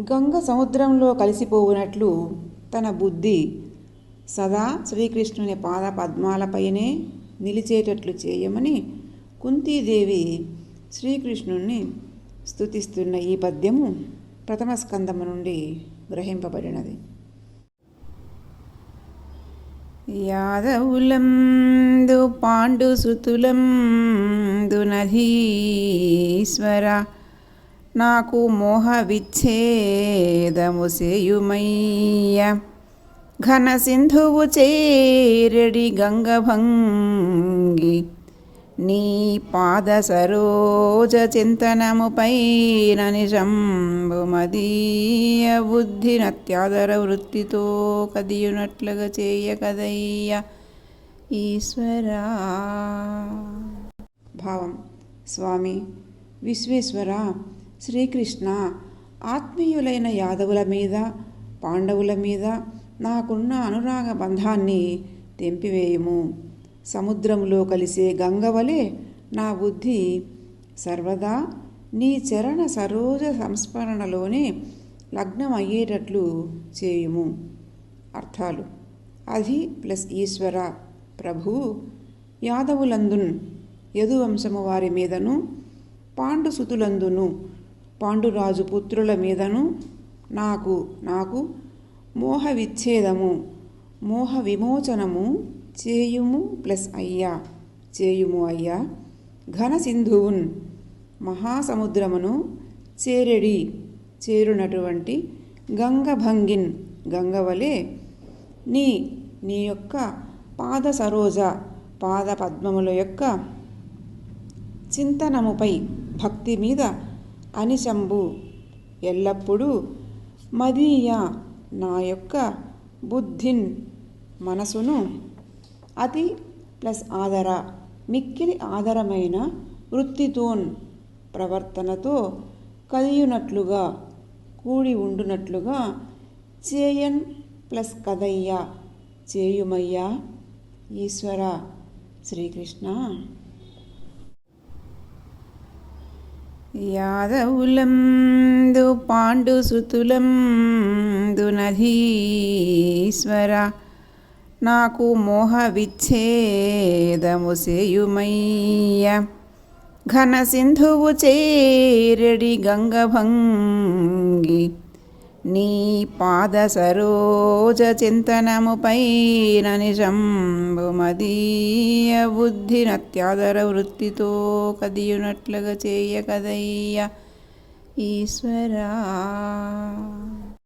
గంగ సముద్రంలో కలిసిపోవునట్లు తన బుద్ధి సదా శ్రీకృష్ణుని పాద పద్మాలపైనే నిలిచేటట్లు చేయమని కుంతీదేవి శ్రీకృష్ణుణ్ణి స్తుతిస్తున్న ఈ పద్యము ప్రథమ స్కందము నుండి గ్రహింపబడినది. యాదవులందు పాండుసుతులం నధీశ్వర నాకు మోహ విచ్ఛేదము సేయుమయ్య ఘన సింధువు చేరడి గంగభంగి నీ పాద సరోజ చింతనముపైన నిశంభు మదీయ బుద్ధి నత్యాదర వృత్తితో కదియునట్లుగా చేయ కదయ్య ఈశ్వరా. భావం స్వామి విశ్వేశ్వర. శ్రీకృష్ణ ఆత్మీయులైన యాదవుల మీద పాండవుల మీద నాకున్న అనురాగ బంధాన్ని తెంపివేయుము. సముద్రంలో కలిసే గంగవలే నా బుద్ధి సర్వదా నీ చరణ సరోజ సంస్మరణలోనే లగ్నం అయ్యేటట్లు చేయుము. అర్థాలు. అది ప్లస్ ఈశ్వర ప్రభు యాదవులందున్ యదువంశము వారి మీదను పాండుసుతులందును పాండురాజు పుత్రుల మీదను నాకు నాకు మోహ విచ్ఛేదము మోహ విమోచనము చేయుము ప్లస్ అయ్యా చేయుము అయ్యా. ఘన సింధువున్ మహాసముద్రమును చేరెడి చేరునటువంటి గంగభంగిన్ గంగవలే నీ నీ యొక్క పాద సరోజ పాద పద్మముల యొక్క చింతనముపై భక్తి మీద అనిశంబు ఎల్లప్పుడూ మదీయ నా యొక్క బుద్ధిన్ మనసును అతి ప్లస్ ఆదర మిక్కిలి ఆదరమైన వృత్తితోన్ ప్రవర్తనతో కలియునట్లుగా కూడి ఉండునట్లుగా చేయన్ ప్లస్ కదయ్య చేయుమయ్యా ఈశ్వర శ్రీకృష్ణ. యాదవులందు పాండుసుతులం దునధీశ్వర నాకు మోహ విచ్ఛేదము సేయుమయ్య ఘన సింధువు చేరడి గంగభంగి నీ పాద సరోజ చింతనముపైన నిశంభు మదీయ బుద్ధి నత్యాదర వృత్తితో కదియునట్లుగా చేయ కదయ్య ఈశ్వరా.